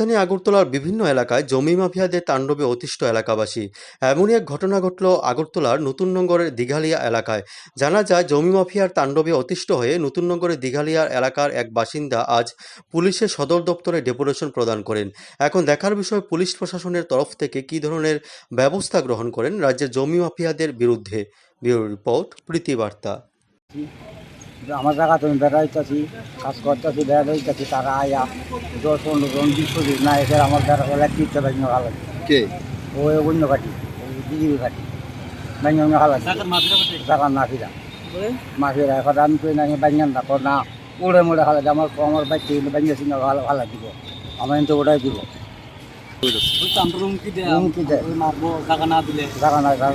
রাজধানী আগরতলার বিভিন্ন এলাকায় জমি মাফিয়াদের তাণ্ডবে অতিষ্ঠ এলাকাবাসী। এমনই এক ঘটনা ঘটল আগরতলার নতুননগরের দিঘালিয়া এলাকায়। জানা যায়, জমি মাফিয়ার তাণ্ডবে অতিষ্ঠ হয়ে নতুননগরের দিঘালিয়া এলাকার এক বাসিন্দা আজ পুলিশের সদর দপ্তরে ডেপুটেশন প্রদান করেন। এখন দেখার বিষয়, পুলিশ প্রশাসনের তরফ থেকে কী ধরনের ব্যবস্থা গ্রহণ করেন রাজ্যের জমি মাফিয়াদের বিরুদ্ধে? ব্যুরো রিপোর্ট, প্রীতি বার্তা। আমার জায়গা তুমি বেড়াইতেছি কাজ করতেছি বেড়াইতেছি তারা আয়া দশ পনেরো জন বিশ পঁচিশ না এসে আমার দ্বারা এলাকা দিতে পারি ভালো কে? ও অন্য ঘাটি বিজেপি ঘাটি ভালো জায়গা না ফিরা মাফিরা এখন আমি কই না বাঙ্গান না না উড়ে মুড়ে ভালো আমার আমার বাচ্চা সিঙ্গা ভালো ভালো দিব। আমার তো ওটাই দিব। হুমকি দেয় না দিলে।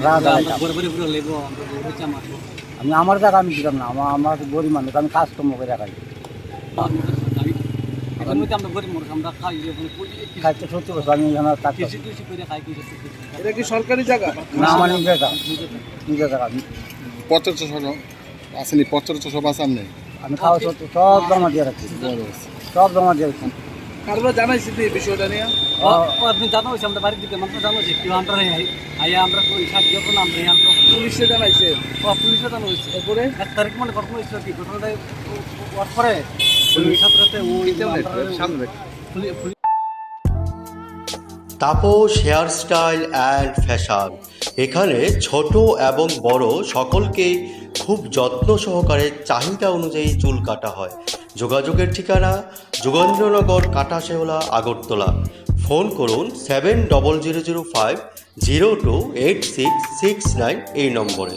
না আমি আমার জায়গা আমি দিতাম না আমার আমার গরিব মানুষ আমি কাজ কর্ম করে রাখাই আমি সরকারি জায়গা? না আমার নিজের নিজের সব আসেনি সব খাওয়া সত্যি সব জমা দিয়ে রাখছি। সব জমা দিয়ে রাখছি। কারোর জানাইছি এই বিষয়টা নিয়ে। আপনি জানো হয়েছে আমরা বাড়ির দিকে আমরা জানো হয়েছে কেউ আমরা আই আইয়া আমরা সাহায্য আমরা আমরা পুলিশে জানাইছে। ও পুলিশে জানো হয়েছে। এরপরে এক তারিখ মানে ঘটনা হয়েছিল কি? ঘটনাটা পরে? ছাত্রতে ওই Tapas hair style and fashion. এখানে ছোট এবং বড় সকলকে খুব যত্ন সহকারে চাহিদা অনুযায়ী চুল কাটা হয়। যোগাযোগের ঠিকানা যোগেন্দ্রনগর, কাটাশেওলা, আগরতলা। ফোন করুন seven double zero zero five zero two eight six six nine এই নম্বরে।